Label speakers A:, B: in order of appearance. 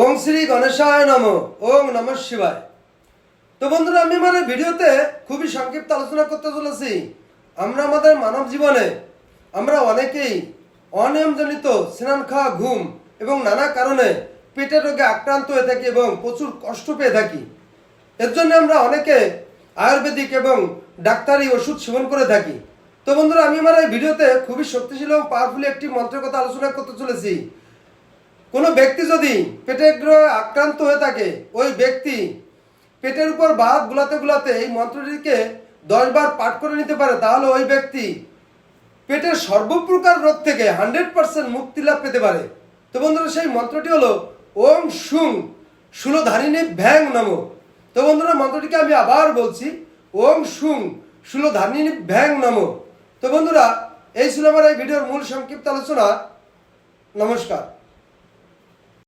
A: ওং শ্রী গণেশায় নম, ওং নম শিবায়। তো বন্ধুরা, আমি এই ভিডিওতে খুবই সংক্ষিপ্ত আলোচনা করতে চলেছি। আমরা আমাদের মানব জীবনে আমরা অনেকেই অনিয়মজনিত স্নান খাওয়া, ঘুম এবং নানা কারণে পেটের রোগে আক্রান্ত হয়ে থাকি এবং প্রচুর কষ্ট পেয়ে থাকি। এর জন্য আমরা অনেকে আয়ুর্বেদিক এবং ডাক্তারি ওষুধ সেবন করে থাকি। তো বন্ধুরা, আমি আমার এই ভিডিওতে খুবই শক্তিশালী এবং পাওয়ারফুলি একটি মন্ত্রের কথা আলোচনা করতে চলেছি। কোনো ব্যক্তি যদি পেটের গ্রহে আক্রান্ত হয়ে থাকে, ওই ব্যক্তি পেটের উপর বাদ গুলাতে গুলাতে এই মন্ত্রটিকে দশবার পাঠ করে নিতে পারে, তাহলে ওই ব্যক্তি পেটের সর্বপ্রকার রোগ থেকে হান্ড্রেড পার্সেন্ট মুক্তি লাভ পেতে পারে। তো বন্ধুরা, সেই মন্ত্রটি হলো ওম সুং সুলোধারিণী ভ্যাং নম। তো বন্ধুরা, মন্ত্রটিকে আমি আবার বলছি, ওম সুং সুলোধারিণী ভ্যাং নম। তো বন্ধুরা, এই ছিল আমার এই ভিডিওর মূল সংক্ষিপ্ত আলোচনা। নমস্কার।